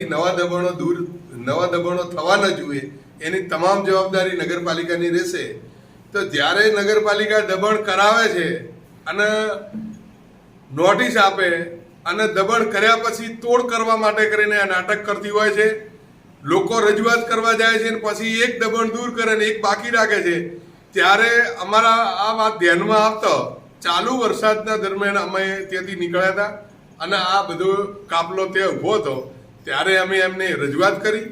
નવા દબાણો દૂર, નવા દબાણો થવા ન જોઈએ, એની તમામ જવાબદારી નગરપાલિકાની રહેશે. તો જ્યારે નગરપાલિકા દબાણ કરાવે છે અને નોટિસ આપે અને દબાણ કર્યા પછી તોડ કરવા માટે કરીને આ નાટક કરતી હોય છે, લોકો રજૂઆત કરવા જાય છે અને પછી એક દબાણ દૂર કરે ને એક બાકી રાખે છે, ત્યારે અમારા આ વાત ધ્યાનમાં આવતો ચાલુ વરસાદના દરમિયાન અમે ત્યાંથી નીકળ્યા હતા અને આ બધો કાપલો ત્યાં ઊભો હતો. ત્યારે અમે એમને રજૂઆત કરી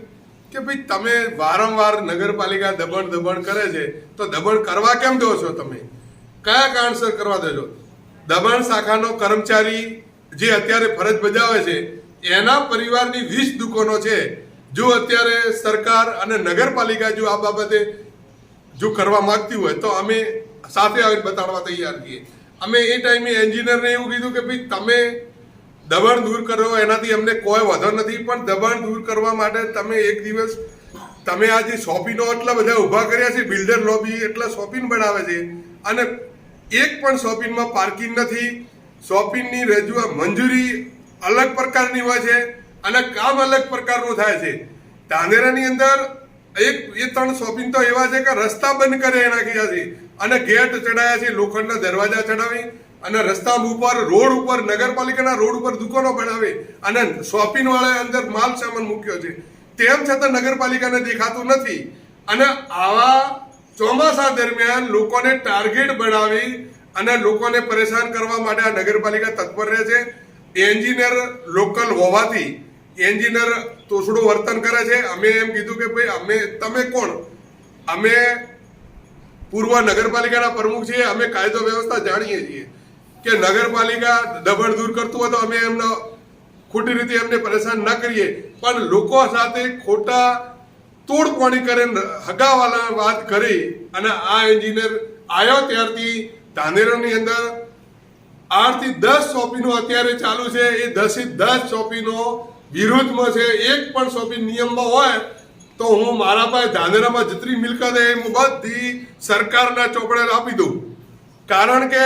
કે ભાઈ તમે વારંવાર નગરપાલિકા દબણ દબણ કરે છે, તો દબણ કરવા કેમ દો છો તમે? કયા કારણસર કરવા દો છો? દબાણ શાખાનો કર્મચારી જે અત્યારે ફરજ બજાવે છે, એના પરિવારની વીસ દુકાનો છે. જો અત્યારે સરકાર અને નગરપાલિકા જો આ બાબતે જો કરવા માંગતી હોય, તો અમે સાથે આવીને બતાડવા તૈયાર છીએ. અમે એ ટાઈમે એન્જિનિયરને એવું કીધું કે ભાઈ તમે દબાણ દૂર કરો, એનાથી અમને કોઈ વધો નથી, પણ દબાણ દૂર કરવા માટે તમે એક દિવસ, તમે આ જે શોપિંગો એટલા બધા ઊભા કર્યા છે, બિલ્ડર લોબી એટલા શોપિંગ બનાવે છે, અને એક પણ શોપિંગમાં પાર્કિંગ નથી, શોપિંગની રજૂઆત મંજૂરી અલગ પ્રકારની હોય છે, અને કામ અલગ પ્રકારનું થાય છે. ધાનેરાની અંદર એક, એ ત્રણ શોપિંગ તો એવા છે કે રસ્તા બંધ કરે નાખ્યા છે અને ગેટ ચડાયા છે, લોખંડના દરવાજા ચડાવી અને રસ્તા ઉપર, રોડ ઉપર, નગરપાલિકાના રોડ ઉપર દુકાનો બનાવે અને શોપિંગ વાળા અંદર માલ સામાન મૂક્યો છે. તેમ છતાં નગરપાલિકાને દેખાતું નથી. અને આવા ચોમાસા દરમિયાન લોકોને ટાર્ગેટ બનાવી અને લોકોને પરેશાન કરવા માટે આ નગરપાલિકા તત્પર રહે છે. એન્જિનિયર લોકલ હોવાથી એન્જિનિયર તોસડું વર્તન કરે છે. અમે એમ કીધું કે ભાઈ, અમે, તમે કોણ? અમે પૂર્વ નગરપાલિકાના પ્રમુખ છીએ. અમે કાયદો વ્યવસ્થા જાણીએ છીએ. કે નગરપાલિકા દબાણ દૂર કરતું હોય તો અમે એમનો ખોટી રીતે એમને પરેશાન ન કરીએ. પણ લોકો સાથે ખોટા તોડપાણી કરીને હગાવાલા વાત કરી અને આ એન્જિનિયર આવ્યો ત્યારથી ધાનેરાની અંદર. આઠથી દસ શોપિંગો અત્યારે ચાલુ છે. એ દસથી દસ શોપિંગો વિરોધમાં છે. એક પણ શોપિંગ નિયમમાં હોય તો હું મારા પાસે ધાનેરામાં જેટલી મિલકત એ હું બધી સરકારના ચોપડે આપી દઉં. કારણ કે